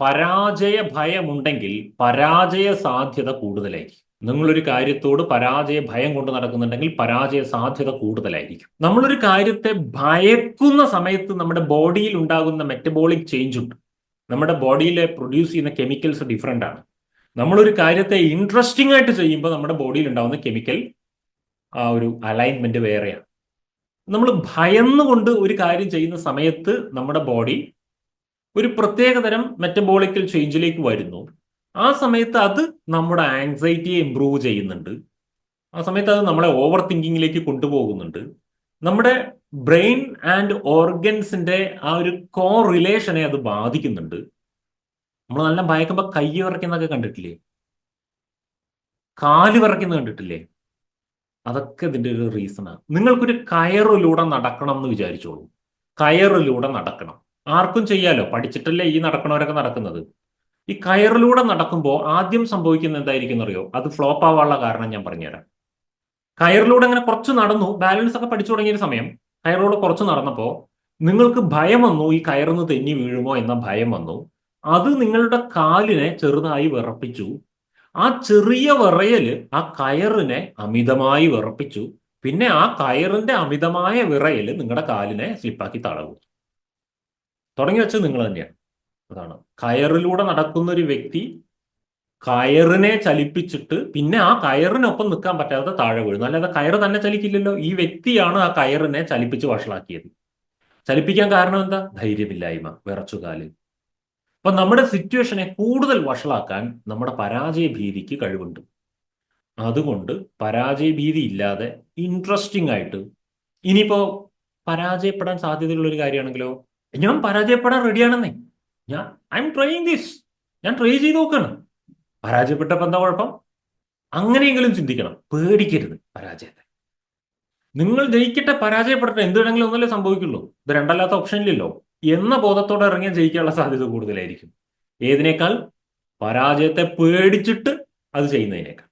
പരാജയ ഭയമുണ്ടെങ്കിൽ പരാജയ സാധ്യത കൂടുതലായിരിക്കും. നിങ്ങളൊരു കാര്യത്തോട് പരാജയ ഭയം കൊണ്ട് നടക്കുന്നുണ്ടെങ്കിൽ പരാജയ സാധ്യത കൂടുതലായിരിക്കും. നമ്മളൊരു കാര്യത്തെ ഭയക്കുന്ന സമയത്ത് നമ്മുടെ ബോഡിയിൽ ഉണ്ടാകുന്ന മെറ്റബോളിക് ചേഞ്ച് ഉണ്ട് നമ്മുടെ ബോഡിയിലെ പ്രൊഡ്യൂസ് ചെയ്യുന്ന കെമിക്കൽസ് ഡിഫറെന്റ് ആണ്. നമ്മളൊരു കാര്യത്തെ ഇൻട്രസ്റ്റിംഗ് ആയിട്ട് ചെയ്യുമ്പോൾ നമ്മുടെ ബോഡിയിൽ ഉണ്ടാകുന്ന കെമിക്കൽ ആ ഒരു അലൈൻമെന്റ് വേറെയാണ്. നമ്മൾ ഭയന്നുകൊണ്ട് ഒരു കാര്യം ചെയ്യുന്ന സമയത്ത് നമ്മുടെ ബോഡി ഒരു പ്രത്യേകതരം മെറ്റബോളിക്കൽ ചേഞ്ചിലേക്ക് വരുന്നു. ആ സമയത്ത് അത് നമ്മുടെ ആങ്സൈറ്റിയെ ഇമ്പ്രൂവ് ചെയ്യുന്നുണ്ട്. ആ സമയത്ത് അത് നമ്മളെ ഓവർ തിങ്കിങ്ങിലേക്ക് കൊണ്ടുപോകുന്നുണ്ട്. നമ്മുടെ ബ്രെയിൻ ആൻഡ് ഓർഗൻസിന്റെ ആ ഒരു കോ റിലേഷനെ അത് ബാധിക്കുന്നുണ്ട്. നമ്മൾ നല്ല ഭയക്കുമ്പോൾ കൈ വിറയ്ക്കുന്നൊക്കെ കണ്ടിട്ടില്ലേ? കാൽ വിറയ്ക്കുന്നത് കണ്ടിട്ടില്ലേ? അതൊക്കെ ഇതിന്റെ ഒരു റീസണാണ് നിങ്ങൾക്കൊരു കയറിലൂടെ നടക്കണം എന്ന് വിചാരിച്ചോളൂ. കയറിലൂടെ നടക്കണം. ആർക്കും ചെയ്യാലോ? പഠിച്ചിട്ടല്ലേ ഈ നടക്കണവരൊക്കെ നടക്കുന്നത്. ഈ കയറിലൂടെ നടക്കുമ്പോൾ ആദ്യം സംഭവിക്കുന്ന എന്തായിരിക്കും അറിയോ അത് ഫ്ലോപ്പ് ആവാനുള്ള കാരണം ഞാൻ പറഞ്ഞുതരാം. കയറിലൂടെ അങ്ങനെ കുറച്ച് നടന്നു ബാലൻസ് ഒക്കെ പഠിച്ചു തുടങ്ങിയ സമയം കയറിലൂടെ കുറച്ച് നടന്നപ്പോൾ നിങ്ങൾക്ക് ഭയം വന്നു ഈ കയറിന്ന് തെന്നി വീഴുമോ എന്ന ഭയം വന്നു. അത് നിങ്ങളുടെ കാലിനെ ചെറുതായി വിറപ്പിച്ചു. ആ ചെറിയ വിറയൽ ആ കയറിനെ അമിതമായി വിറപ്പിച്ചു. പിന്നെ ആ കയറിന്റെ അമിതമായ വിറയൽ നിങ്ങളുടെ കാലിനെ സ്ലിപ്പാക്കി തളവും തുടങ്ങി വെച്ചത് നിങ്ങൾ തന്നെയാണ്. അതാണ്. കയറിലൂടെ നടക്കുന്ന ഒരു വ്യക്തി കയറിനെ ചലിപ്പിച്ചിട്ട് പിന്നെ ആ കയറിനൊപ്പം നിൽക്കാൻ പറ്റാതെ താഴെ വീഴുന്നു. അല്ലാതെ കയറ് തന്നെ ചലിക്കില്ലല്ലോ. ഈ വ്യക്തിയാണ് ആ കയറിനെ ചലിപ്പിച്ച് വഷളാക്കിയത്. ചലിപ്പിക്കാൻ കാരണം എന്താ? ധൈര്യമില്ലായ്മ വിറച്ചുകാൽ. അപ്പൊ നമ്മുടെ സിറ്റുവേഷനെ കൂടുതൽ വഷളാക്കാൻ നമ്മുടെ പരാജയ ഭീതിക്ക് കഴിവുണ്ട്. അതുകൊണ്ട് പരാജയ ഭീതി ഇല്ലാതെ ഇൻട്രസ്റ്റിംഗ് ആയിട്ട് ഇനിയിപ്പോ പരാജയപ്പെടാൻ സാധ്യതയുള്ള ഒരു കാര്യമാണെങ്കിലോ? ഞാൻ പരാജയപ്പെടാൻ റെഡിയാണെന്നേ ഞാൻ ഐ എം ട്രൈയിങ് ദിസ് ഞാൻ ട്രൈ ചെയ്ത് നോക്കണം. പരാജയപ്പെട്ടപ്പോൾ എന്താ കുഴപ്പം? അങ്ങനെയെങ്കിലും ചിന്തിക്കണം. പേടിക്കരുത് പരാജയത്തെ. നിങ്ങൾ ജയിക്കട്ടെ പരാജയപ്പെടട്ടെ എന്ത് വേണമെങ്കിലും ഒന്നല്ലേ സംഭവിക്കുള്ളൂ. ഇത് രണ്ടല്ലാത്ത ഓപ്ഷനിലല്ലോ എന്ന ബോധത്തോടെ ഇറങ്ങിയാൽ ജയിക്കാനുള്ള സാധ്യത കൂടുതലായിരിക്കും. ഏതിനേക്കാൾ? പരാജയത്തെ പേടിച്ചിട്ട് അത് ചെയ്യുന്നതിനേക്കാൾ.